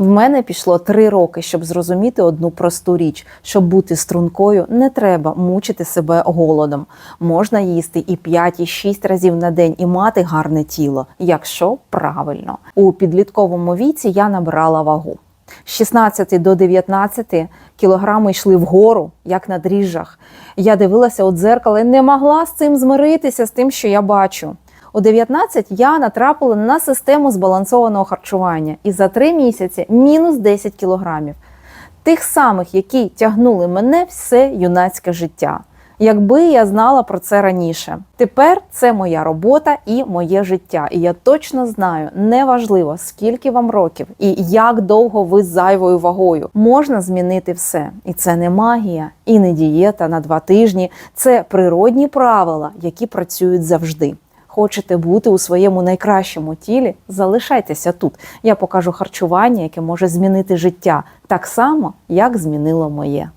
В мене пішло три роки, щоб зрозуміти одну просту річ: щоб бути стрункою, не треба мучити себе голодом. Можна їсти і 5, і 6 разів на день і мати гарне тіло, якщо правильно. У підлітковому віці я набирала вагу. З 16 до 19 кілограми йшли вгору, як на дріжджах. Я дивилася у дзеркало і не могла з цим змиритися, з тим, що я бачу. У 19 я натрапила на систему збалансованого харчування і за три місяці мінус 10 кілограмів. Тих самих, які тягнули мене все юнацьке життя. Якби я знала про це раніше. Тепер це моя робота і моє життя. І я точно знаю, неважливо скільки вам років і як довго ви з зайвою вагою. Можна змінити все. І це не магія, і не дієта на два тижні. Це природні правила, які працюють завжди. Хочете бути у своєму найкращому тілі? Залишайтеся тут. Я покажу харчування, яке може змінити життя так само, як змінило моє.